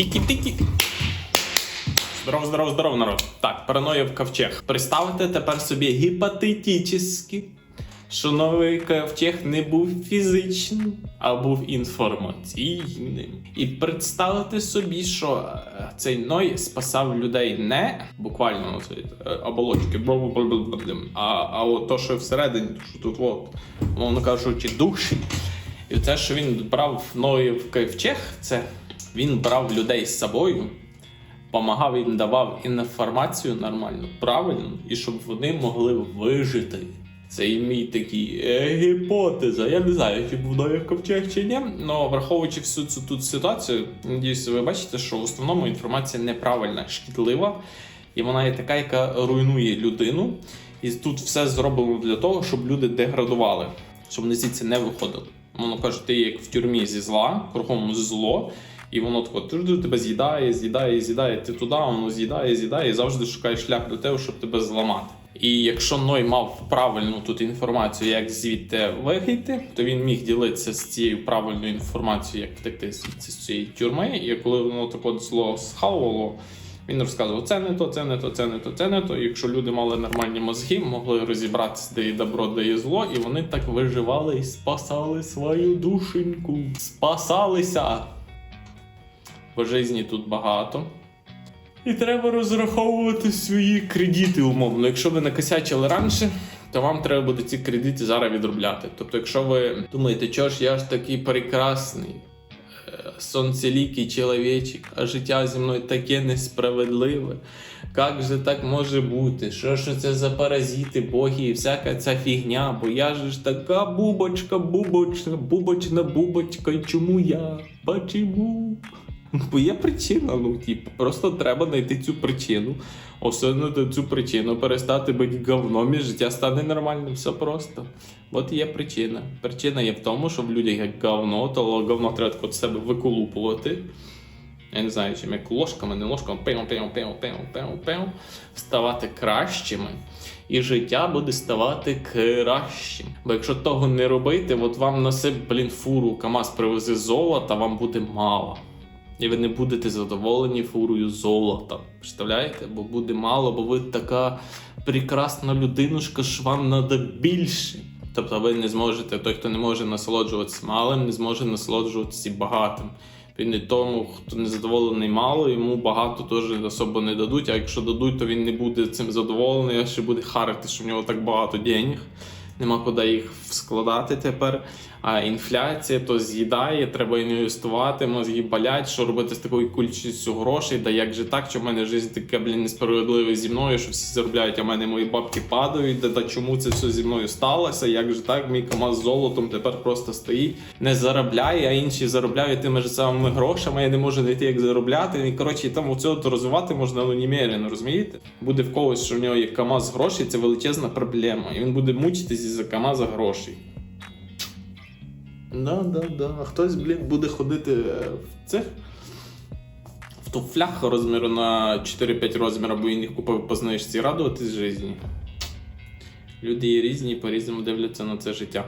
Тікі-тікі. Здоров, здоров, здоров, народ. Так, параноя в ковчег. Представте тепер собі гіпотетично, що новий ковчег не був фізичним, а був інформаційним. І представте собі, що е, цей Ной спасав людей не буквально ну, е, оболочки, а, а от то, що всередині, то, що тут, от, мовно кажучи, душі. І те, що він брав Ной в ковчег, це він брав людей з собою помагав їм давав інформацію нормальну, правильно, і щоб вони могли вижити. Це і мій такий е, гіпотеза. Я не знаю, чи був Ноєв ковчег чи ні. але враховуючи всю цю тут ситуацію, надіюсь, ви бачите, що в основному інформація неправильна, шкідлива, і вона є така, яка руйнує людину. І тут все зроблено для того, щоб люди деградували, щоб вони звідси не виходили. Воно каже, ти як в тюрмі зі зла, кругом зло, і воно тако тебе з'їдає, з'їдає, з'їдає. Ти туди, воно з'їдає, з'їдає, і завжди шукає шлях до того, щоб тебе зламати. І якщо Ной мав правильну тут інформацію, як звідти вигійти, то він міг ділитися з цією правильною інформацією, як втекти з цієї тюрми. І коли воно так от зло схавувало, він розказував, це не то, це не то, це не то, це не то. І якщо люди мали нормальні мозги, могли розібратися, де є добро, де є зло, і вони так виживали і спасали свою душеньку. Спасалися. Бо житті тут багато. І треба розраховувати свої кредити умовно. Якщо ви накосячили раніше, то вам треба буде ці кредити зараз відробляти. Тобто, якщо ви думаєте, що ж я ж такий прекрасний, е, сонцелікий чоловічик, а життя зі мною таке несправедливе. Як же так може бути? Що ж це за паразити, боги і всяка ця фігня? Бо я ж така бубочка, бубочка, бубочна бубочка. Чому я? Почему? Бо є причина, ну типу, просто треба знайти цю причину, осунути цю причину, перестати бути говном і життя стане нормальним. Все просто. От є причина. Причина є в тому, що в людях як говно, то говно треба от себе виколупувати. Я не знаю, чим як ложками, не ложками, пеу, пеу, пеу, пеу, пеу, пеу, ставати кращими. І життя буде ставати кращим. Бо якщо того не робити, от вам на себе, блін, фуру КАМАЗ привезе золота, вам буде мало. І ви не будете задоволені фурою золота. Представляєте? Бо буде мало, бо ви така прекрасна людинушка, що вам треба більше. Тобто ви не зможете, той, хто не може насолоджуватися малим, не зможе насолоджуватися багатим. Він і тому, хто не задоволений мало, йому багато теж особо не дадуть. А якщо дадуть, то він не буде цим задоволений, а ще буде харити, що в нього так багато денег. Нема куди їх складати тепер. А інфляція то з'їдає, треба інвестувати, мозги болять, що робити з такою кількістю грошей, да як же так, що в мене життя таке, блін, несправедливе зі мною, що всі заробляють, а в мене мої бабки падають, да, чому це все зі мною сталося, як же так, мій КАМАЗ з золотом тепер просто стоїть, не заробляє, а інші заробляють тими ж самими грошами, я не можу знайти, як заробляти. І коротше, там оцього то розвивати можна ну, немерено, розумієте? Буде в когось, що в нього є КАМАЗ грошей, це величезна проблема. І він буде мучитись із-за КАМАЗа грошей. Да, да, да. А хтось, блін, буде ходити е, в цих в туфлях розміру на 4-5 розмірів, бо їх купив по знижці і радуватись житті. Люди є різні по-різному дивляться на це життя.